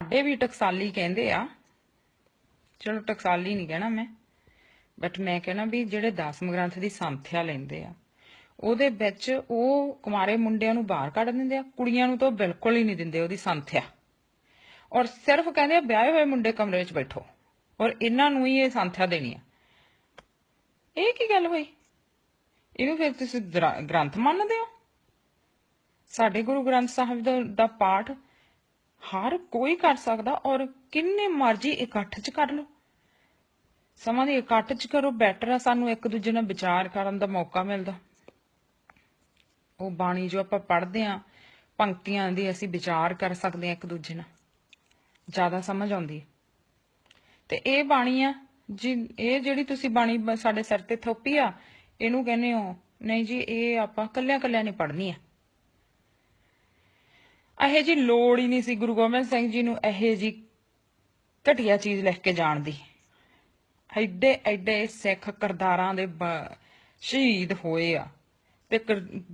ਸਾਡੇ ਵੀ ਟਕਸਾਲੀ ਕਹਿੰਦੇ ਆ। ਚਲੋ ਟਕਸਾਲੀ ਨਹੀਂ ਕਹਿਣਾ ਮੈਂ ਬਟ ਮੈਂ ਕਹਿਣਾ ਵੀ ਜਿਹੜੇ ਦਸਮ ਗ੍ਰੰਥ ਦੀ ਸੰਥਿਆ ਲੈਂਦੇ ਆ, ਉਹਦੇ ਵਿੱਚ ਉਹ ਕੁਮਾਰੇ ਮੁੰਡਿਆਂ ਨੂੰ ਬਾਹਰ ਕੱਢ ਦਿੰਦੇ ਆ, ਕੁੜੀਆਂ ਨੂੰ ਤਾਂ ਬਿਲਕੁਲ ਹੀ ਨਹੀਂ ਦਿੰਦੇ ਉਹਦੀ ਸੰਥਿਆ। ਔਰ ਸਿਰਫ ਕਹਿੰਦੇ ਆ ਵਿਆਹੇ ਹੋਏ ਮੁੰਡੇ ਕਮਰੇ ਵਿੱਚ ਬੈਠੋ, ਔਰ ਇਹਨਾਂ ਨੂੰ ਹੀ ਇਹ ਸੰਥਿਆ ਦੇਣੀ ਆ। ਇਹ ਕੀ ਗੱਲ ਹੋਈ? ਇਹਨੂੰ ਫਿਰ ਤੁਸੀਂ ਗ੍ਰੰਥ ਮੰਨਦੇ ਹੋ? ਸਾਡੇ ਗੁਰੂ ਗ੍ਰੰਥ ਸਾਹਿਬ ਦਾ ਪਾਠ ਹਰ ਕੋਈ ਕਰ ਸਕਦਾ ਔਰ ਕਿੰਨੇ ਮਰਜ਼ੀ ਇਕੱਠ 'ਚ ਕਰ ਲਓ। ਸਮਾਂ ਦੀ ਇਕੱਠ 'ਚ ਕਰੋ ਬੈਟਰ ਆ, ਸਾਨੂੰ ਇੱਕ ਦੂਜੇ ਨਾਲ ਵਿਚਾਰ ਕਰਨ ਦਾ ਮੌਕਾ ਮਿਲਦਾ। ਉਹ ਬਾਣੀ ਜੋ ਆਪਾਂ ਪੜ੍ਹਦੇ ਆ ਪੰਕਤੀਆਂ ਦੀ ਅਸੀਂ ਵਿਚਾਰ ਕਰ ਸਕਦੇ ਆ ਇੱਕ ਦੂਜੇ ਨਾਲ। ਜ਼ਿਆਦਾ ਸਮਝ ਆਉਂਦੀ ਤੇ ਇਹ ਬਾਣੀ ਆ, ਜੀ ਇਹ ਜਿਹੜੀ ਤੁਸੀਂ ਬਾਣੀ ਸਾਡੇ ਸਿਰ ਤੇ ਥੋਪੀ ਆ, ਇਹਨੂੰ ਕਹਿੰਦੇ ਹੋ, ਨਹੀਂ ਜੀ, ਇਹ ਆਪਾਂ ਕੱਲਿਆਂ ਕੱਲਿਆਂ ਨੇ ਪੜ੍ਹਨੀ ਆ। ਇਹੋ ਜੀ ਲੋੜ ਹੀ ਨਹੀਂ ਸੀ ਗੁਰੂ ਗੋਬਿੰਦ ਸਿੰਘ ਜੀ ਨੂੰ ਇਹ ਜੀ ਘਟੀਆ ਚੀਜ਼ ਲਿਖ ਕੇ ਜਾਣ ਦੀ। ਐਡੇ ਐਡੇ ਸਿੱਖ ਕਰਦਾਰਾਂ ਦੇ ਸ਼ਹੀਦ ਹੋਏ ਆ। ਤੇ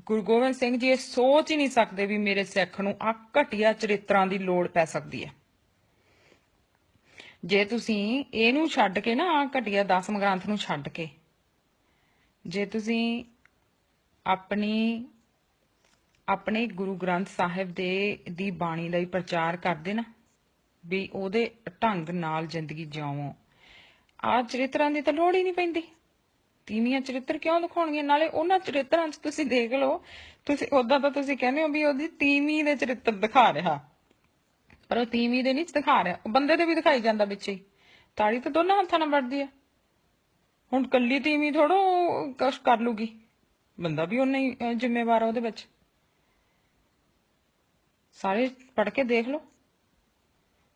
ਗੁਰੂ ਗੋਬਿੰਦ ਸਿੰਘ ਜੀ ਇਹ ਸੋਚ ਹੀ ਨਹੀਂ ਸਕਦੇ ਵੀ ਮੇਰੇ ਸਿੱਖ ਨੂੰ ਆ ਘਟੀਆ ਚਰਿੱਤਰਾਂ ਦੀ ਲੋੜ ਪੈ ਸਕਦੀ ਹੈ। ਜੇ ਤੁਸੀਂ ਇਹਨੂੰ ਛੱਡ ਕੇ ਨਾ ਆ ਘਟੀਆ ਦਸਮ ਗ੍ਰੰਥ ਨੂੰ ਛੱਡ ਕੇ, ਜੇ ਤੁਸੀਂ ਆਪਣੀ ਆਪਣੇ ਗੁਰੂ ਗ੍ਰੰਥ ਸਾਹਿਬ ਦੇ, ਦੀ ਬਾਣੀ ਲਈ ਪ੍ਰਚਾਰ ਕਰਦੇ ਨਾ, ਵੀ ਉਹਦੇ ਢੰਗ ਨਾਲ ਜ਼ਿੰਦਗੀ ਜਿਉਵੋ ਆ ਚਰਿੱਤਰਾਂ ਦੀ ਤਾਂ ਲੋੜ ਹੀ ਨਹੀਂ ਪੈਂਦੀ। ਤੀਵੀਆਂ ਚਰਿੱਤਰ ਕਿਉਂ ਦਿਖਾਉਣਗੀਆਂ ਨਾਲੇ ਉਹਨਾਂ ਚਰਿੱਤਰਾਂ 'ਚ ਤੁਸੀਂ ਦੇਖ ਲਓ, ਤੁਸੀਂ ਉਦਾਂ ਤਾਂ ਤੁਸੀਂ ਕਹਿੰਦੇ ਹੋ ਵੀ ਉਹਦੀ ਤੀਵੀ ਦੇ ਚਰਿੱਤਰ ਦਿਖਾ ਰਿਹਾ। ਪਰ ਉਹ ਤੀਵੀ ਦੇ ਨਹੀਂ ਦਿਖਾ ਰਿਹਾ, ਉਹ ਬੰਦੇ ਦੇ ਵੀ ਦਿਖਾਈ ਜਾਂਦਾ ਵਿੱਚ ਹੀ। ਤਾੜੀ ਤਾਂ ਦੋਨਾਂ ਹੱਥਾਂ ਨਾਲ ਵੱਢਦੀ ਆ। ਹੁਣ ਕੱਲੀ ਤੀਵੀ ਥੋੜੋ ਕੁਛ ਕਰ ਲੂਗੀ। ਬੰਦਾ ਵੀ ਉਹਨੇ ਹੀ ਜ਼ਿੰਮੇਵਾਰ ਆ ਉਹਦੇ ਵਿੱਚ। ਸਾਰੇ ਪੜ ਕੇ ਦੇਖ ਲਓ।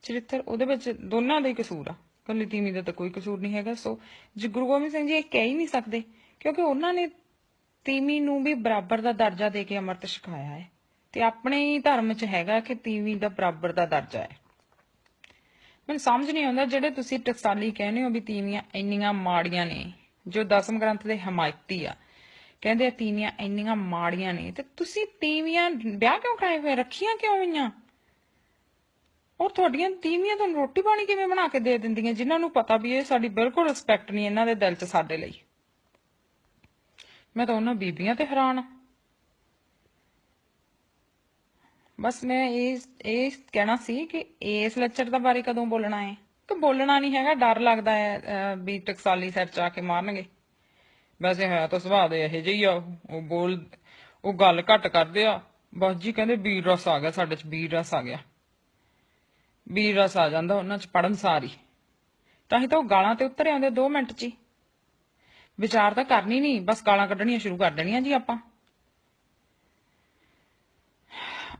ਚਰਿੱਤਰ ਉਹਦੇ ਵਿੱਚ ਦੋਨਾਂ ਦਾ ਹੀ ਕਸੂਰ ਆ। ਕੱਲੀ ਤੀਵੀਂ ਦਾ ਤਾਂ ਕੋਈ ਕਸੂਰ ਨਹੀਂ ਹੈਗਾ। ਸੋ ਜੀ ਗੁਰੂ ਗੋਬਿੰਦ ਸਿੰਘ ਜੀ ਇਹ ਕਹਿ ਹੀ ਨਹੀਂ ਸਕਦੇ, ਕਿਉਂਕਿ ਉਹਨਾਂ ਨੇ ਤੀਵੀਂ ਨੂੰ ਵੀ ਬਰਾਬਰ ਦਾ ਦਰਜਾ ਦੇ ਕੇ ਅੰਮ੍ਰਿਤ ਛਕਾਇਆ ਹੈ। ਤੇ ਆਪਣੇ ਹੀ ਧਰਮ 'ਚ ਹੈਗਾ ਕਿ ਤੀਵੀਂ ਦਾ ਬਰਾਬਰ ਦਾ ਦਰਜਾ ਹੈ। ਮੈਨੂੰ ਸਮਝ ਨਹੀਂ ਆਉਂਦਾ ਜਿਹੜੇ ਤੁਸੀਂ ਟਕਸਾਲੀ ਕਹਿੰਦੇ ਹੋ ਵੀ ਤੀਵੀਆਂ ਇੰਨੀਆਂ ਮਾੜੀਆਂ ਨੇ, ਜੋ ਦਸਮ ਗ੍ਰੰਥ ਦੇ ਹਮਾਇਤੀ ਆ। ਕਹਿੰਦੇ ਆ ਤੀਵੀਆਂ ਇੰਨੀਆਂ ਮਾੜੀਆਂ ਨੇ। ਤੇ ਤੁਸੀਂ ਤੀਵੀਆਂ ਵਿਆਹ ਕਿਉਂ ਕਰਾਏ ਹੋਏ? ਰੱਖੀਆਂ ਕਿਉਂ ਹੋਈਆਂ? ਔਰ ਤੁਹਾਡੀਆਂ ਤੀਵੀਆਂ ਤੁਹਾਨੂੰ ਰੋਟੀ ਪਾਣੀ ਕਿਵੇਂ ਬਣਾ ਕੇ ਦੇ ਦਿੰਦੀਆਂ? ਜਿਨ੍ਹਾਂ ਨੂੰ ਪਤਾ ਵੀ ਇਹ ਸਾਡੀ ਬਿਲਕੁਲ ਰਿਸਪੈਕਟ ਨਹੀਂ ਇਹਨਾਂ ਦੇ ਦਿਲ 'ਚ ਸਾਡੇ ਲਈ। ਮੈਂ ਤਾਂ ਉਹਨਾਂ ਬੀਬੀਆਂ ਤੇ ਹੈਰਾਨ ਆ। ਬਸ ਮੈਂ ਇਹ ਇਹ ਕਹਿਣਾ ਸੀ ਕਿ ਇਸ ਲੈਕਚਰ ਦਾ ਬਾਰੇ ਕਦੋਂ ਬੋਲਣਾ ਹੈ? ਕਿ ਬੋਲਣਾ ਨਹੀਂ ਹੈਗਾ ਡਰ ਲੱਗਦਾ ਹੈ ਅਹ, ਵੀ ਟਕਸਾਲੀ ਸਿਰ ਚ ਆ ਕੇ ਮਾਰਨਗੇ। ਵੈਸੇ ਹੈ ਤਾਂ ਸੁਭਾਅ ਦੇ ਇਹੋ ਜਿਹੀ ਆ, ਉਹ। ਬੋਲ, ਉਹ ਗੱਲ ਘੱਟ ਕਰਦੇ ਆ। ਬਸ ਜੀ ਕਹਿੰਦੇ ਵੀਰ ਰਸ ਆ ਗਿਆ, ਸਾਡੇ ਚ ਵੀਰ ਰਸ ਆ ਗਿਆ। ਵੀਰ ਰਸ ਆ ਜਾਂਦਾ, ਉਹਨਾਂ ਚ ਪੜਨ ਸਾਰੀ ਤਾਂ ਹੀ ਤਾਂ ਉਹ ਗਾਲਾਂ ਤੇ ਉਤਰ ਆਉਂਦੇ 2 ਮਿੰਟ ਚ ਹੀ। ਵਿਚਾਰ ਤਾਂ ਕਰਨੀ ਨਹੀਂ, ਬਸ ਗਾਲਾਂ ਕੱਢਣੀਆਂ ਸ਼ੁਰੂ ਕਰ ਦੇਣੀਆਂ ਜੀ ਆਪਾਂ।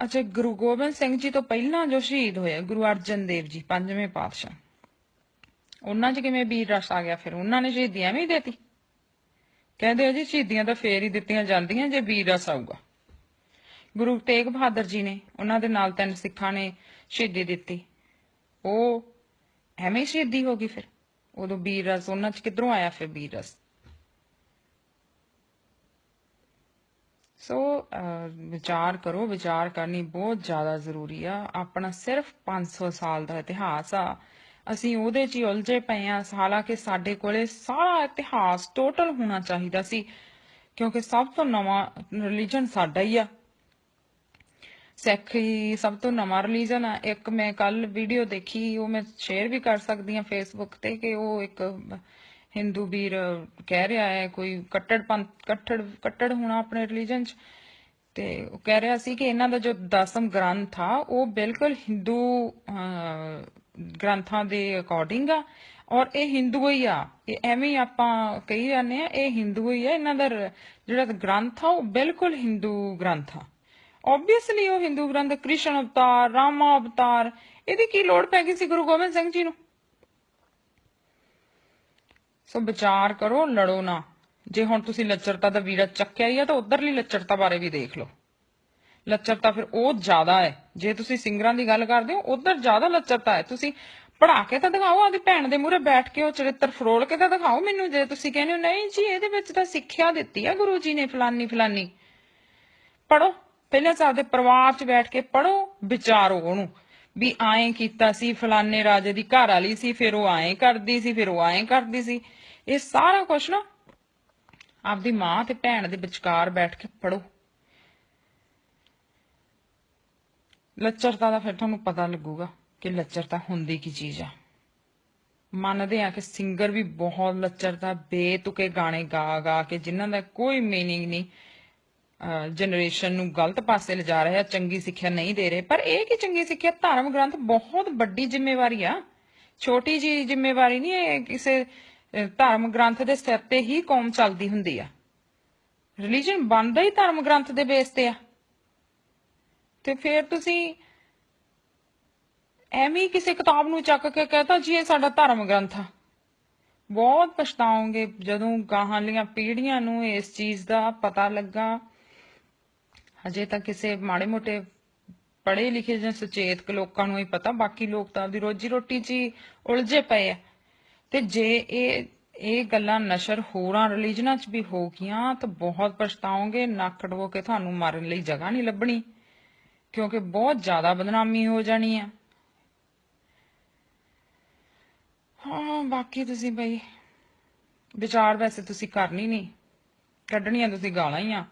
ਅੱਛਾ, ਗੁਰੂ ਗੋਬਿੰਦ ਸਿੰਘ ਜੀ ਤੋਂ ਪਹਿਲਾਂ ਜੋ ਸ਼ਹੀਦ ਹੋਏ ਗੁਰੂ ਅਰਜਨ ਦੇਵ ਜੀ, ਪੰਜਵੇਂ ਪਾਤਸ਼ਾਹ। ਉਹਨਾਂ 'ਚ ਕਿਵੇਂ ਵੀਰ ਰਸ ਆ ਗਿਆ ਫਿਰ? ਉਹਨਾਂ ਨੇ ਸ਼ਹੀਦੀ ਐਵੇਂ ਹੀ ਦੇਤੀ। ਕਹਿੰਦੇ ਆ ਜੀ ਸ਼ਹੀਦੀਆਂ ਤਾਂ ਫੇਰ ਹੀ ਦਿੱਤੀਆਂ ਜਾਂਦੀਆਂ ਜੇ ਵੀਰ ਰਸ ਆਊਗਾ। ਗੁਰੂ ਤੇਗ ਬਹਾਦਰ ਜੀ ਨੇ ਉਹਨਾਂ ਦੇ ਨਾਲ ਤਿੰਨ ਸਿੱਖਾਂ ਨੇ ਸ਼ਹੀਦੀ ਦਿੱਤੀ। ਉਹ ਐਵੇਂ ਸ਼ਹੀਦੀ ਹੋ ਗਈ ਫਿਰ? ਉਦੋਂ ਵੀਰ ਰਸ ਉਹਨਾਂ 'ਚ ਕਿੱਧਰੋਂ ਆਇਆ ਫਿਰ ਵੀਰ ਰਸ? ਸੋ ਅਹ, ਵਿਚਾਰ ਕਰੋ ਵਿਚਾਰ ਕਰਨੀ ਬਹੁਤ ਜ਼ਿਆਦਾ ਜ਼ਰੂਰੀ ਆ। ਆਪਣਾ ਸਿਰਫ 500 ਸਾਲ ਦਾ ਇਤਿਹਾਸ ਆ। ਅਸੀਂ ਉਹਦੇ 'ਚ ਹੀ ਉਲਝੇ ਪਏ ਆ ਹਾਲਾਂਕਿ ਸਾਡੇ ਕੋਲੇ ਸਾਰਾ ਇਤਿਹਾਸ ਟੋਟਲ ਹੋਣਾ ਚਾਹੀਦਾ ਸੀ, ਕਿਉਂਕਿ ਸਭ ਤੋਂ ਨਵਾਂ ਰਿਲੀਜਨ ਸਾਡਾ ਹੀ ਆ। ਸਿੱਖ ਹੀ ਸਭ ਤੋਂ ਨਵਾਂ ਰਿਲੀਜਨ ਆ। ਇੱਕ ਮੈਂ ਕੱਲ ਵੀਡੀਓ ਦੇਖੀ, ਉਹ ਮੈਂ ਸ਼ੇਅਰ ਵੀ ਕਰ ਸਕਦੀ ਆ ਫੇਸਬੁੱਕ ਤੇ ਕਿ ਉਹ ਇੱਕ ਹਿੰਦੂ ਵੀਰ ਕਹਿ ਰਿਹਾ ਹੈ, ਕੋਈ ਕੱਟੜ ਪੰਥ, ਕੱਟੜ ਕੱਟੜ ਹੋਣਾ ਆਪਣੇ ਰਿਲੀਜਨ 'ਚ। ਤੇ ਉਹ ਕਹਿ ਰਿਹਾ ਸੀ ਕਿ ਇਹਨਾਂ ਦਾ ਜੋ ਦਸਮ ਗ੍ਰੰਥ ਆ, ਉਹ ਬਿਲਕੁਲ ਹਿੰਦੂ ਗ੍ਰੰਥਾਂ ਦੇ ਅਕੋਰਡਿੰਗ ਆ, ਔਰ ਇਹ ਹਿੰਦੂ ਹੀ ਆ। ਇਹ ਐਵੇਂ ਆਪਾਂ ਕਹੀ ਜਾਂਦੇ ਆ, ਇਹ ਹਿੰਦੂ ਹੀ ਆ। ਇਹਨਾਂ ਦਾ ਜਿਹੜਾ ਗ੍ਰੰਥ ਆ, ਉਹ ਬਿਲਕੁਲ ਹਿੰਦੂ ਗ੍ਰੰਥ ਆ। ਆਬਵੀਅਸਲੀ ਉਹ ਹਿੰਦੂ ਗ੍ਰੰਥ, ਕ੍ਰਿਸ਼ਨ ਅਵਤਾਰ, ਰਾਮਾ ਅਵਤਾਰ, ਇਹਦੀ ਕੀ ਲੋੜ ਪੈ ਗਈ ਸੀ ਗੁਰੂ ਗੋਬਿੰਦ ਸਿੰਘ ਜੀ ਨੂੰ? ਸੋ ਵਿਚਾਰ ਕਰੋ, ਲੜੋ ਨਾ। ਜੇ ਹੁਣ ਤੁਸੀਂ ਲੱਚਰਤਾ ਦਾ ਵੀੜਾ ਚੱਕਿਆ ਹੀ ਆ, ਤਾਂ ਉਧਰਲੀ ਲੱਚਰਤਾ ਬਾਰੇ ਵੀ ਦੇਖ ਲਓ। ਲੱਚਰਤਾ ਫਿਰ ਉਹ ਜ਼ਿਆਦਾ ਹੈ। ਜੇ ਤੁਸੀਂ ਸਿੰਗਰਾਂ ਦੀ ਗੱਲ ਕਰਦੇ ਹੋ, ਉਧਰ ਜ਼ਿਆਦਾ ਲੱਚਰਤਾ ਹੈ। ਤੁਸੀਂ ਪੜਾ ਕੇ ਤਾਂ ਦਿਖਾਓ ਆਦੀ ਭੈਣ ਦੇ ਮੂਹਰੇ ਬੈਠ ਕੇ ਉਹ ਚਰਿੱਤਰ ਫਰੋਲ ਕੇ ਤਾਂ ਦਿਖਾਓ ਮੈਨੂੰ, ਜੇ ਤੁਸੀਂ ਕਹਿੰਦੇ ਹੋ, ਨਹੀਂ ਜੀ, ਇਹਦੇ ਵਿੱਚ ਤਾਂ ਸਿੱਖਿਆ ਦਿੱਤੀ ਆ ਗੁਰੂ ਜੀ ਨੇ, ਫਲਾਨੀ ਫਲਾਨੀ। ਪੜੋ ਪਹਿਲਾਂ ਸਾਡੇ ਪਰਿਵਾਰ 'ਚ ਬੈਠ ਕੇ ਪੜੋ ਵਿਚਾਰੋ ਉਹਨੂੰ। ਵੀ ਆਏ ਕੀਤਾ ਸੀ, ਫਲਾਨੇ ਰਾਜੇ ਦੀ ਘਰ ਵਾਲੀ ਸੀ, ਫਿਰ ਉਹ ਆਏ ਕਰਦੀ ਸੀ, ਫਿਰ ਉਹ ਆਏ ਕਰਦੀ ਸੀ। ਇਹ ਸਾਰਾ ਕੁਝ ਨਾ ਆਪਦੀ ਮਾਂ ਤੇ ਭੈਣ ਦੇ ਵਿਚਕਾਰ ਬੈਠ ਕੇ ਪੜੋ ਲੱਚਰਤਾ ਦਾ ਫਿਰ ਤੁਹਾਨੂੰ ਪਤਾ ਲੱਗੂਗਾ ਕਿ ਲੱਚਰਤਾ ਹੁੰਦੀ ਕੀ ਚੀਜ਼ ਆ। ਮੰਨਦੇ ਆ ਕਿ ਸਿੰਗਰ ਵੀ ਬਹੁਤ ਲੱਚਰਤਾ ਬੇਤੁਕੇ ਗਾਣੇ ਗਾ ਗਾ ਕੇ ਜਿਨ੍ਹਾਂ ਦਾ ਕੋਈ ਮੀਨਿੰਗ ਨਹੀਂ ਜਨਰੇਸ਼ਨ ਨੂੰ ਗਲਤ ਪਾਸੇ ਲਿਜਾ ਰਹੇ ਆ ਚੰਗੀ ਸਿੱਖਿਆ ਨਹੀਂ ਦੇ ਰਹੇ। ਪਰ ਇਹ ਕੀ ਚੰਗੀ ਸਿੱਖਿਆ? ਧਰਮ ਗ੍ਰੰਥ ਬਹੁਤ ਵੱਡੀ ਜ਼ਿੰਮੇਵਾਰੀ ਆ। ਛੋਟੀ ਜੀ ਜ਼ਿੰਮੇਵਾਰੀ ਨਹੀਂ ਇਹ ਕਿਸੇ ਅਹ, ਧਰਮ ਗ੍ਰੰਥ ਦੇ ਸਿਰ ਤੇ ਹੀ ਕੌਮ ਚੱਲਦੀ ਹੁੰਦੀ ਆ। ਰਿਲੀਜਨ ਬਣਦਾ ਹੀ ਧਰਮ ਗ੍ਰੰਥ ਦੇ ਬੇਸ ਤੇ ਆ। ਤੇ ਫਿਰ ਤੁਸੀਂ ਐਵੇਂ ਕਿਸੇ ਕਿਤਾਬ ਨੂੰ ਚੱਕ ਕੇ ਕਹਤਾ ਜੀ ਇਹ ਸਾਡਾ ਧਰਮ ਗ੍ਰੰਥ ਆ। ਬਹੁਤ ਪਛਤਾਓਗੇ ਜਦੋਂ ਗਾਹਾਂ ਲੀਆਂ ਪੀੜ੍ਹੀਆਂ ਨੂੰ ਇਸ ਚੀਜ਼ ਦਾ ਪਤਾ ਲੱਗਾ। ਹਜੇ ਤਾਂ ਕਿਸੇ ਮਾੜੇ ਮੋਟੇ ਪੜ੍ਹੇ ਲਿਖੇ ਜਾਂ ਸੁਚੇਤਕ ਲੋਕਾਂ ਨੂੰ ਹੀ ਪਤਾ, ਬਾਕੀ ਲੋਕ ਤਾਂ ਆਪਦੀ ਰੋਜੀ ਰੋਟੀ 'ਚ ਹੀ ਉਲਝੇ ਪਏ ਆ। ਤੇ ਜੇ ਇਹ ਇਹ ਗੱਲਾਂ ਨਸ਼ਰ ਹੋਰਾਂ ਰਿਲੀਜਨਾਂ 'ਚ ਵੀ ਹੋ ਗਈਆਂ ਤਾਂ ਬਹੁਤ ਪਛਤਾਓਗੇ, ਨੱਕ ਡਵੋ ਕੇ ਤੁਹਾਨੂੰ ਮਾਰਨ ਲਈ ਜਗ੍ਹਾ ਨਹੀਂ ਲੱਭਣੀ। ਕਿਉਂਕਿ ਬਹੁਤ ਜ਼ਿਆਦਾ ਬਦਨਾਮੀ ਹੋ ਜਾਣੀ ਆ। ਹਾਂ, ਬਾਕੀ ਤੁਸੀਂ ਬਈ, ਵਿਚਾਰ ਵੈਸੇ ਤੁਸੀਂ ਕਰਨੀ ਨਹੀਂ। ਕੱਢਣੀਆਂ ਤੁਸੀਂ ਗਾਲਾਂ ਹੀ ਆ।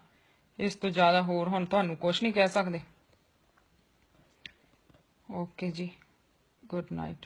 ਇਸ ਤੋਂ ਜ਼ਿਆਦਾ ਹੋਰ ਹੁਣ ਤੁਹਾਨੂੰ ਕੁਝ ਨਹੀਂ ਕਹਿ ਸਕਦੇ। ਓਕੇ ਜੀ ਗੁੱਡ ਨਾਈਟ